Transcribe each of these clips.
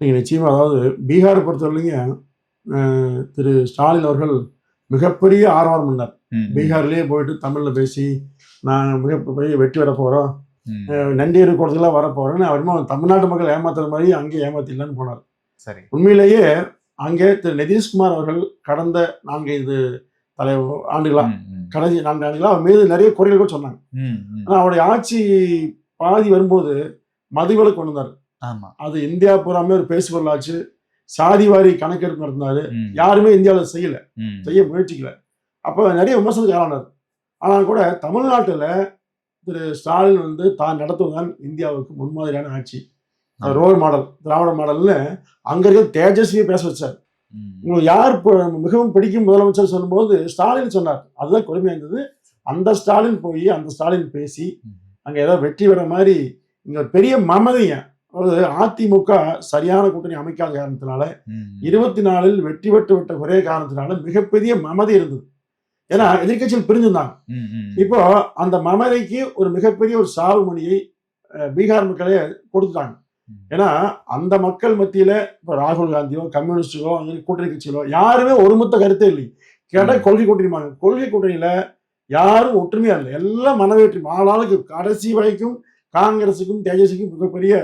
நீங்கள் நிச்சயமாக அதாவது பீகாரை பொறுத்தவரையிலையும் திரு ஸ்டாலின் அவர்கள் மிகப்பெரிய ஆர்வம் பண்ணார் பீகார்லேயே போயிட்டு தமிழில் பேசி நான் மிகப்பெரிய வெற்றி வர போகிறோம். நன்றி கூடத்தில் வர போகிறேன்னு அவருமா தமிழ்நாட்டு மக்கள் ஏமாத்துற மாதிரி அங்கே ஏமாத்திடலான்னு போனார். சரி. உண்மையிலேயே அங்கே திரு நிதிஷ்குமார் அவர்கள் கடந்த நான்கைந்து தலை ஆண்டுகளா ம், ம், கடைசி நான்கு ஆண்டுகளா அவர் மீது நிறைய குறைகள் கூட சொன்னாங்க. ஆனால் அவருடைய ஆட்சி பாதி வரும்போது மதுவிலக்கு கொண்டு வந்தார். அது இந்தியா பூராமே ஒரு பேசுபொருளாச்சு சாதிவாரி கணக்கெடுப்பு நடத்தினாரு. யாருமே இந்தியாவில் செய்யல. செய்ய முயற்சிக்கல. அப்போ நிறைய விமர்சனத்துக்கு ஆளானார். ஆனால் கூட தமிழ்நாட்டில் திரு ஸ்டாலின் வந்து தான் நடத்துவதுதான் இந்தியாவுக்கு முன்மாதிரியான ஆட்சி. ரோல் மாடல் திராவிட மாடல்னு அங்க இருக்க தேஜஸ்வியை பேச வச்சார். உங்களுக்கு யார் மிகவும் பிடிக்கும் முதலமைச்சர் சொல்லும்போது ஸ்டாலின் சொன்னார். அதுதான் கொடுமையா இருந்தது அந்த ஸ்டாலின் போய் அந்த ஸ்டாலின் பேசி அங்க ஏதோ வெற்றி பெற மாதிரி இங்க பெரிய மமதைய அதாவது அதிமுக சரியான கூட்டணி அமைக்காத காரணத்தினால இருபத்தி நாலில் வெற்றி பெற்று விட்ட ஒரே காரணத்தினால மிகப்பெரிய மமதை இருந்தது ஏன்னா எதிர்க்கட்சிகள் பிரிஞ்சிருந்தாங்க. இப்போ அந்த மமதைக்கு ஒரு மிகப்பெரிய ஒரு சாவு அஹ், பீகார் மக்களே கொடுத்துட்டாங்க. ஏன்னா அந்த மக்கள் மத்தியில இப்போ ராகுல் காந்தியோ அங்க இருக்க கூட்டணி கட்சிகளோ யாருமே ஒருமித்த கருத்தே இல்லை கேட்ட ம். கொள்கை கூட்டணிமாங்க கொள்கை கூட்டணியில யாரும் ஒற்றுமையா இல்லை எல்லாம் மனவேற்றி ஆளாளுக்கு கடைசி வரைக்கும் காங்கிரஸுக்கும் தேஜஸுக்கும் மிகப்பெரிய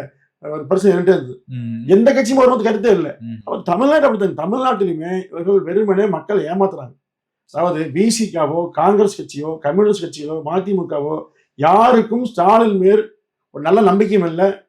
ஒரு பிரச்சனை இருந்துட்டே இருந்தது. எந்த கட்சியும் ஒருமித்த கருத்தே இல்லை. அப்ப தமிழ்நாடு அப்படித்தான் தமிழ்நாட்டிலுமே இவர்கள் வெறுமனே மக்கள் ஏமாத்துறாங்க. அதாவது பிசிகாவோ காங்கிரஸ் கட்சியோ கம்யூனிஸ்ட் கட்சியோ மதிமுகவோ யாருக்கும் ஸ்டாலின் மேல் ஒரு நல்ல நம்பிக்கையும் இல்லை.